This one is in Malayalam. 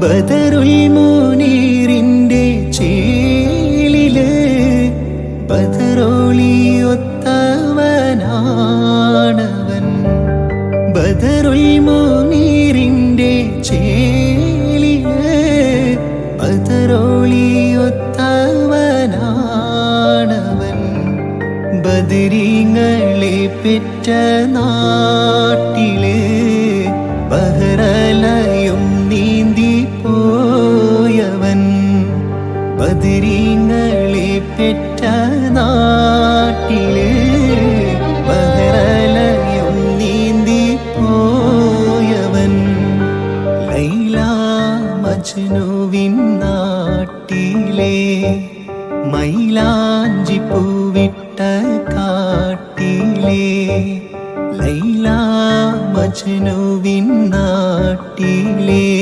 ബദറുൽ മുനീറിന്റെ ചേലിൽ ബദറോളിയൊത്തവനാണവൻ ബദറുൽ മുനീറിന്റെ ചേലിൽ ബദറോളിയൊത്തവനാണവൻ ബദരീങ്ങളെ പെറ്റ നാട്ടിൽ ബദരീങ്ങളെ പെറ്റ നാട്ടിൽ ബഹ്റലയും നീന്തി പോയവൻ ലൈല മജ്നുവിൻ നാട്ടിലെ മൈലാഞ്ചി പൂവിട്ട കാട്ടിലെ ലൈല മജ്നുവിൻ നാട്ടിലെ